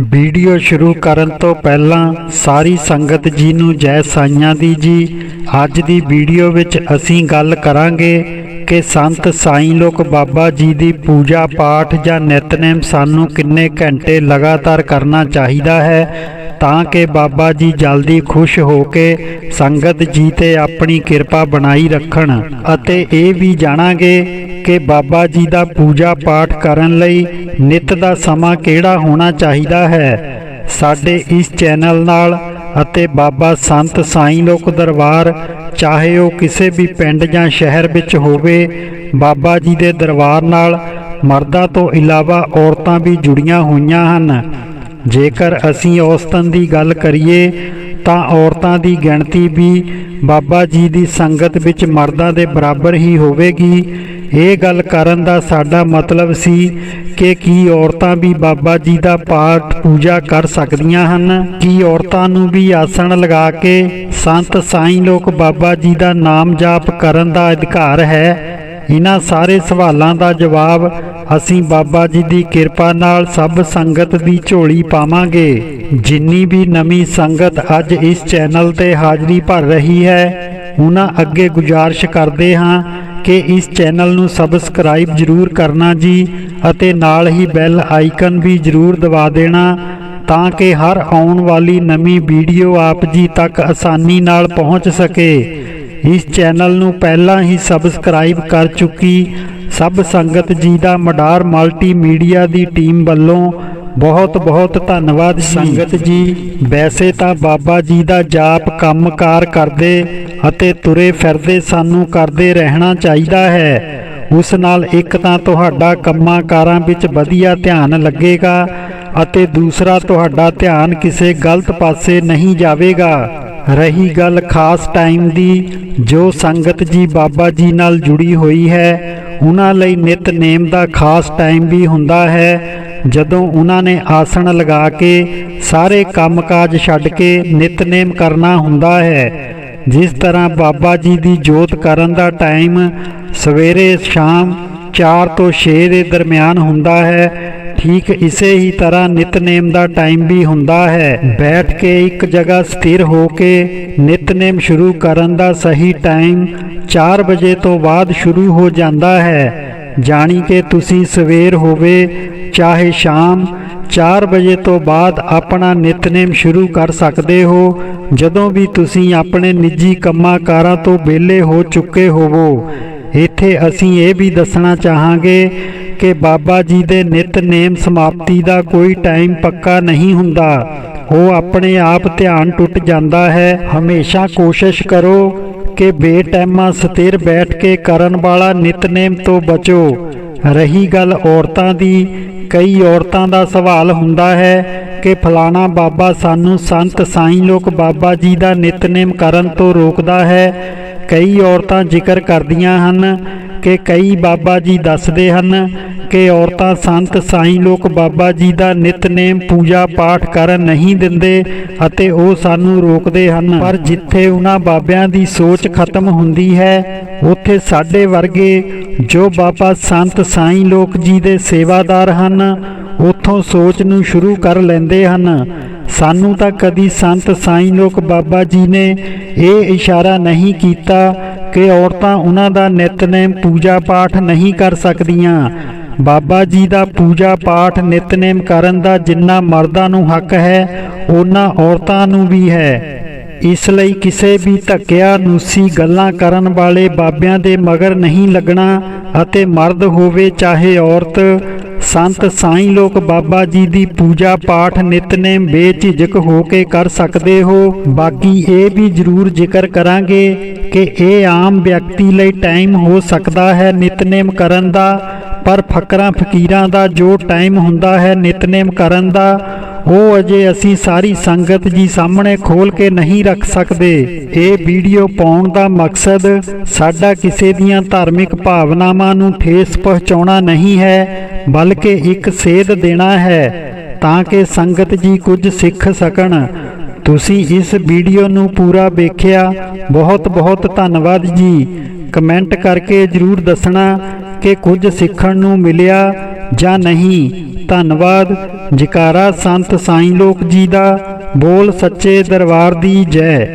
Video ਸ਼ੁਰੂ ਕਰਨ ਤੋਂ ਪਹਿਲਾਂ ਸਾਰੀ ਸੰਗਤ ਜੀ ਨੂੰ ਜੈ ਸਾਈਆਂ ਦੀ ਜੀ। ਅੱਜ ਦੀ ਵੀਡੀਓ ਵਿੱਚ ਅਸੀਂ ਗੱਲ ਕਰਾਂਗੇ ਕਿ ਸੰਤ ਸਾਈਂ ਲੋਕ ਬਾਬਾ ਜੀ ਦੀ ਪੂਜਾ ਪਾਠ ਜਾਂ ਨਿਤਨੇਮ ਸਾਨੂੰ ਕਿੰਨੇ ਘੰਟੇ ਲਗਾਤਾਰ ਕਰਨਾ ਚਾਹੀਦਾ ਹੈ ਤਾਂ ਕਿ ਬਾਬਾ ਜੀ ਜਲਦੀ ਖੁਸ਼ ਹੋ ਕੇ ਸੰਗਤ ਜੀ ਤੇ ਆਪਣੀ ਕਿਰਪਾ ਬਣਾਈ ਰੱਖਣ। ਅਤੇ ਇਹ ਵੀ ਜਾਣਾਂਗੇ ਕਿ ਬਾਬਾ ਜੀ ਦਾ ਪੂਜਾ ਪਾਠ ਕਰਨ ਲਈ ਨਿਤ ਦਾ ਸਮਾਂ ਕਿਹੜਾ ਹੋਣਾ ਚਾਹੀਦਾ ਹੈ। ਸਾਡੇ ਇਸ ਚੈਨਲ ਨਾਲ ਅਤੇ ਬਾਬਾ ਸੰਤ ਸਾਈਂ ਲੋਕ ਦਰਬਾਰ, ਚਾਹੇ ਉਹ ਕਿਸੇ ਵੀ ਪਿੰਡ ਜਾਂ ਸ਼ਹਿਰ ਵਿੱਚ ਹੋਵੇ, ਬਾਬਾ ਜੀ ਦੇ ਦਰਬਾਰ ਨਾਲ ਮਰਦਾਂ ਤੋਂ ਇਲਾਵਾ ਔਰਤਾਂ ਵੀ ਜੁੜੀਆਂ ਹੋਈਆਂ ਹਨ। ਜੇਕਰ ਅਸੀਂ ਔਸਤਨ ਦੀ ਗੱਲ ਕਰੀਏ, ਤਾਂ ਔਰਤਾਂ ਦੀ ਗਿਣਤੀ ਵੀ ਬਾਬਾ ਜੀ ਦੀ ਸੰਗਤ ਵਿੱਚ ਮਰਦਾਂ ਦੇ ਬਰਾਬਰ ਹੀ ਹੋਵੇਗੀ। ਇਹ ਗੱਲ ਕਰਨ ਦਾ ਸਾਡਾ ਮਤਲਬ ਸੀ ਕਿ ਕੀ ਔਰਤਾਂ ਵੀ ਬਾਬਾ ਜੀ ਦਾ ਪਾਠ ਪੂਜਾ ਕਰ ਸਕਦੀਆਂ ਹਨ, ਕੀ ਔਰਤਾਂ ਨੂੰ ਵੀ ਆਸਣ ਲਗਾ ਕੇ ਸੰਤ ਸਾਈਂ ਲੋਕ ਬਾਬਾ ਜੀ ਦਾ ਨਾਮ ਜਾਪ ਕਰਨ ਦਾ ਅਧਿਕਾਰ ਹੈ? ਇਹਨਾਂ ਸਾਰੇ ਸਵਾਲਾਂ ਦਾ ਜਵਾਬ ਅਸੀਂ ਬਾਬਾ ਜੀ ਦੀ ਕਿਰਪਾ ਨਾਲ ਸਭ ਸੰਗਤ ਦੀ ਝੋਲੀ ਪਾਵਾਂਗੇ। ਜਿੰਨੀ ਵੀ ਨਵੀਂ ਸੰਗਤ ਅੱਜ ਇਸ ਚੈਨਲ ਤੇ ਹਾਜ਼ਰੀ ਭਰ ਰਹੀ ਹੈ, ਉਹਨਾਂ ਅੱਗੇ ਗੁਜ਼ਾਰਿਸ਼ ਕਰਦੇ ਹਾਂ ਕਿ ਇਸ ਚੈਨਲ ਨੂੰ ਸਬਸਕ੍ਰਾਈਬ ਜ਼ਰੂਰ ਕਰਨਾ ਜੀ ਅਤੇ ਨਾਲ ਹੀ ਬੈਲ ਆਈਕਨ ਵੀ ਜ਼ਰੂਰ ਦਬਾ ਦੇਣਾ ਤਾਂ ਕਿ ਹਰ ਆਉਣ ਵਾਲੀ ਨਵੀਂ ਵੀਡੀਓ ਆਪ ਜੀ ਤੱਕ ਆਸਾਨੀ ਨਾਲ ਪਹੁੰਚ ਸਕੇ। ਇਸ ਚੈਨਲ ਨੂੰ ਪਹਿਲਾਂ ਹੀ ਸਬਸਕ੍ਰਾਈਬ ਕਰ ਚੁੱਕੀ ਸਭ ਸੰਗਤ ਜੀ ਦਾ ਮਡਾਰ ਮਲਟੀਮੀਡੀਆ ਦੀ ਟੀਮ ਵੱਲੋਂ ਬਹੁਤ ਬਹੁਤ ਧੰਨਵਾਦ ਸੰਗਤ ਜੀ। ਵੈਸੇ ਤਾਂ ਬਾਬਾ ਜੀ ਦਾ ਜਾਪ ਕੰਮਕਾਰ ਕਰਦੇ ਅਤੇ ਤੁਰੇ ਫਿਰਦੇ ਸਾਨੂੰ ਕਰਦੇ ਰਹਿਣਾ ਚਾਹੀਦਾ ਹੈ। ਉਸ ਨਾਲ ਇੱਕ ਤਾਂ ਤੁਹਾਡਾ ਕੰਮਾਂ ਕਾਰਾਂ ਵਿੱਚ ਵਧੀਆ ਧਿਆਨ ਲੱਗੇਗਾ ਅਤੇ ਦੂਸਰਾ ਤੁਹਾਡਾ ਧਿਆਨ ਕਿਸੇ ਗਲਤ ਪਾਸੇ ਨਹੀਂ ਜਾਵੇਗਾ। ਰਹੀ ਗੱਲ ਖਾਸ ਟਾਈਮ ਦੀ, ਜੋ ਸੰਗਤ ਜੀ ਬਾਬਾ ਜੀ ਨਾਲ ਜੁੜੀ ਹੋਈ ਹੈ, ਉਹਨਾਂ ਲਈ ਨਿਤਨੇਮ ਦਾ ਖਾਸ ਟਾਈਮ ਵੀ ਹੁੰਦਾ ਹੈ। ਜਦੋਂ ਉਹਨਾਂ ਨੇ ਆਸਣ ਲਗਾ ਕੇ ਸਾਰੇ ਕੰਮਕਾਜ ਛੱਡ ਕੇ ਨਿਤਨੇਮ ਕਰਨਾ ਹੁੰਦਾ ਹੈ, ਜਿਸ ਤਰ੍ਹਾਂ ਬਾਬਾ ਜੀ ਦੀ ਜੋਤ ਕਰਨ ਦਾ ਟਾਈਮ ਸਵੇਰੇ ਸ਼ਾਮ 4 ਤੋਂ 6 ਦੇ ਦਰਮਿਆਨ ਹੁੰਦਾ ਹੈ, ਠੀਕ ਇਸੇ ਹੀ ਤਰ੍ਹਾਂ ਨਿਤਨੇਮ ਦਾ ਟਾਈਮ ਵੀ ਹੁੰਦਾ ਹੈ। ਬੈਠ ਕੇ ਇੱਕ ਜਗ੍ਹਾ ਸਥਿਰ ਹੋ ਕੇ ਨਿਤਨੇਮ ਸ਼ੁਰੂ ਕਰਨ ਦਾ ਸਹੀ ਟਾਈਮ 4 ਵਜੇ ਤੋਂ ਬਾਅਦ ਸ਼ੁਰੂ ਹੋ ਜਾਂਦਾ ਹੈ। ਜਾਣੀ ਕਿ ਤੁਸੀਂ ਸਵੇਰ ਹੋਵੇ, ਚਾਹੇ ਸ਼ਾਮ 4 ਵਜੇ ਤੋਂ ਬਾਅਦ ਆਪਣਾ ਨਿਤਨੇਮ ਸ਼ੁਰੂ ਕਰ ਸਕਦੇ ਹੋ, ਜਦੋਂ ਵੀ ਤੁਸੀਂ ਆਪਣੇ ਨਿੱਜੀ ਕੰਮਾਂ ਕਾਰਾਂ ਤੋਂ ਵਿਹਲੇ ਹੋ ਚੁੱਕੇ ਹੋਵੋ। ਇੱਥੇ ਅਸੀਂ ਇਹ ਵੀ ਦੱਸਣਾ ਚਾਹਾਂਗੇ ਕਿ ਬਾਬਾ ਜੀ ਦੇ ਨਿਤਨੇਮ ਸਮਾਪਤੀ ਦਾ ਕੋਈ ਟਾਈਮ ਪੱਕਾ ਨਹੀਂ ਹੁੰਦਾ। ਉਹ ਆਪਣੇ ਆਪ ਧਿਆਨ ਟੁੱਟ ਜਾਂਦਾ ਹੈ। ਹਮੇਸ਼ਾ ਕੋਸ਼ਿਸ਼ ਕਰੋ ਕਿ ਬੇਟੈਮਾ ਸਥਿਰ ਬੈਠ ਕੇ ਕਰਨ ਵਾਲਾ ਨਿਤਨੇਮ ਤੋਂ ਬਚੋ। ਰਹੀ ਗੱਲ ਔਰਤਾਂ ਦੀ, ਕਈ ਔਰਤਾਂ ਦਾ ਸਵਾਲ ਹੁੰਦਾ ਹੈ ਕਿ ਫਲਾਣਾ ਬਾਬਾ ਸਾਨੂੰ ਸੰਤ ਸਾਈਂ ਲੋਕ ਬਾਬਾ ਜੀ ਦਾ ਨਿਤਨੇਮ ਕਰਨ ਤੋਂ ਰੋਕਦਾ ਹੈ। ਕਈ ਔਰਤਾਂ ਜ਼ਿਕਰ ਕਰਦੀਆਂ ਹਨ ਕਿ ਕਈ ਬਾਬਾ ਜੀ ਦੱਸਦੇ ਹਨ ਕਿ ਔਰਤਾਂ ਸੰਤ ਸਾਈਂ ਲੋਕ ਬਾਬਾ ਜੀ ਦਾ ਨਿਤਨੇਮ ਪੂਜਾ ਪਾਠ ਕਰਨ ਨਹੀਂ ਦਿੰਦੇ ਅਤੇ ਉਹ ਸਾਨੂੰ ਰੋਕਦੇ ਹਨ। ਪਰ ਜਿੱਥੇ ਉਹਨਾਂ ਬਾਬਿਆਂ ਦੀ ਸੋਚ ਖਤਮ ਹੁੰਦੀ ਹੈ, ਉੱਥੇ ਸਾਡੇ ਵਰਗੇ ਜੋ ਬਾਬਾ ਸੰਤ ਸਾਈਂ ਲੋਕ ਜੀ ਦੇ ਸੇਵਾਦਾਰ ਹਨ ਉੱਥੋਂ ਸੋਚ ਨੂੰ ਸ਼ੁਰੂ ਕਰ ਲੈਂਦੇ ਹਨ। ਸਾਨੂੰ ਤਾਂ ਕਦੀ ਸੰਤ ਸਾਈਂ ਲੋਕ ਬਾਬਾ ਜੀ ਨੇ ਇਹ ਇਸ਼ਾਰਾ ਨਹੀਂ ਕੀਤਾ ਕਿ ਔਰਤਾਂ ਉਹਨਾਂ ਦਾ ਨਿਤਨੇਮ ਪੂਜਾ ਪਾਠ ਨਹੀਂ ਕਰ ਸਕਦੀਆਂ। ਬਾਬਾ ਜੀ ਦਾ ਪੂਜਾ ਪਾਠ ਨਿਤਨੇਮ ਕਰਨ ਦਾ ਜਿੰਨਾ ਮਰਦਾਂ ਨੂੰ ਹੱਕ ਹੈ ਉਹਨਾਂ ਔਰਤਾਂ ਨੂੰ ਵੀ ਹੈ। ਇਸ ਲਈ ਕਿਸੇ ਵੀ ਧੱਕਿਆ ਨੂਸੀ ਗੱਲਾਂ ਕਰਨ ਵਾਲੇ ਬਾਬਿਆਂ ਦੇ ਮਗਰ ਨਹੀਂ ਲੱਗਣਾ ਅਤੇ ਮਰਦ ਹੋਵੇ ਚਾਹੇ ਔਰਤ ਸੰਤ ਸਾਈਂ ਲੋਕ ਬਾਬਾ ਜੀ ਦੀ ਪੂਜਾ ਪਾਠ ਨਿਤਨੇਮ ਬੇਝਿਜਕ ਹੋ ਕੇ ਕਰ ਸਕਦੇ ਹੋ। ਬਾਕੀ ਇਹ ਵੀ ਜ਼ਰੂਰ ਜ਼ਿਕਰ ਕਰਾਂਗੇ ਕਿ ਇਹ ਆਮ ਵਿਅਕਤੀ ਲਈ ਟਾਈਮ ਹੋ ਸਕਦਾ ਹੈ ਨਿਤਨੇਮ ਕਰਨ ਦਾ, ਪਰ ਫਕਰਾਂ ਫਕੀਰਾਂ ਦਾ ਜੋ ਟਾਈਮ ਹੁੰਦਾ ਹੈ ਨਿਤਨੇਮ ਕਰਨ ਦਾ, ਉਹ ਅਜੇ ਅਸੀਂ ਸਾਰੀ ਸੰਗਤ ਜੀ ਸਾਹਮਣੇ ਖੋਲ ਕੇ ਨਹੀਂ ਰੱਖ ਸਕਦੇ। ਇਹ ਵੀਡੀਓ ਪਾਉਣ ਦਾ ਮਕਸਦ ਸਾਡਾ ਕਿਸੇ ਦੀਆਂ ਧਾਰਮਿਕ ਭਾਵਨਾਵਾਂ ਨੂੰ ਠੇਸ ਪਹੁੰਚਾਉਣਾ ਨਹੀਂ ਹੈ ਬਲਕਿ ਇੱਕ ਸੇਧ ਦੇਣਾ ਹੈ ਤਾਂ ਕਿ ਸੰਗਤ ਜੀ ਕੁਝ ਸਿੱਖ ਸਕਣ। ਤੁਸੀਂ ਇਸ ਵੀਡੀਓ ਨੂੰ ਪੂਰਾ ਵੇਖਿਆ। ਬਹੁਤ ਬਹੁਤ ਧੰਨਵਾਦ ਜੀ। ਕਮੈਂਟ ਕਰਕੇ ਜਰੂਰ ਦੱਸਣਾ ਕਿ ਕੁਝ ਸਿੱਖਣ ਨੂੰ ਮਿਲਿਆ ਜਾਂ ਨਹੀਂ। ਧੰਨਵਾਦ। ਜਕਾਰਾ ਸੰਤ ਸਾਈਂ ਲੋਕ ਜੀ ਦਾ। ਬੋਲ ਸੱਚੇ ਦਰਬਾਰ ਦੀ ਜੈ।